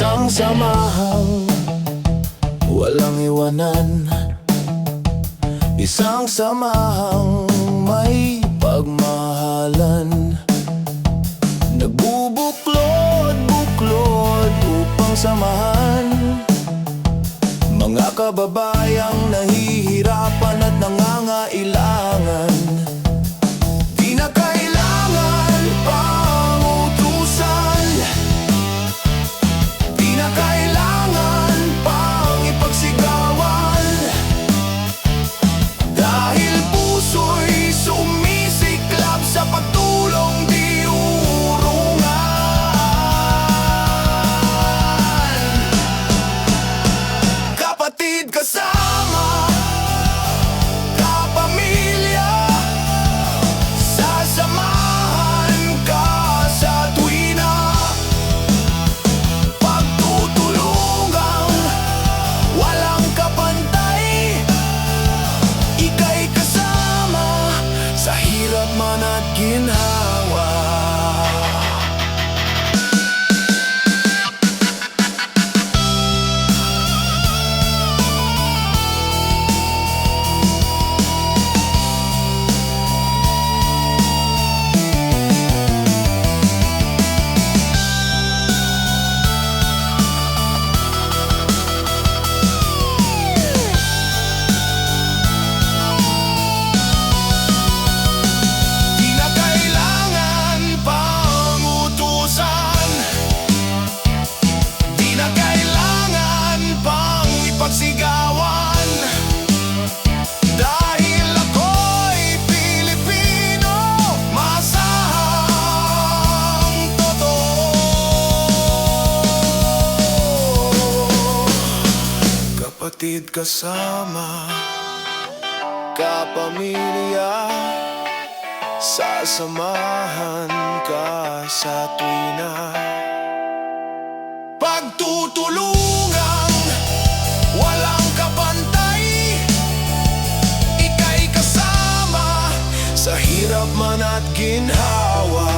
Isang samahang walang iwanan. Isang samahang may pagmahalan. Nagbubuklod-buklod upang samahan. Mga kababayang nahihirapan at nangangailangan Kapatid kasama Kapamilya. Sasamahan ka sa tuwina Pagtutulungang walang kapantay Ika'y kasama. Sa hirap man at ginhawa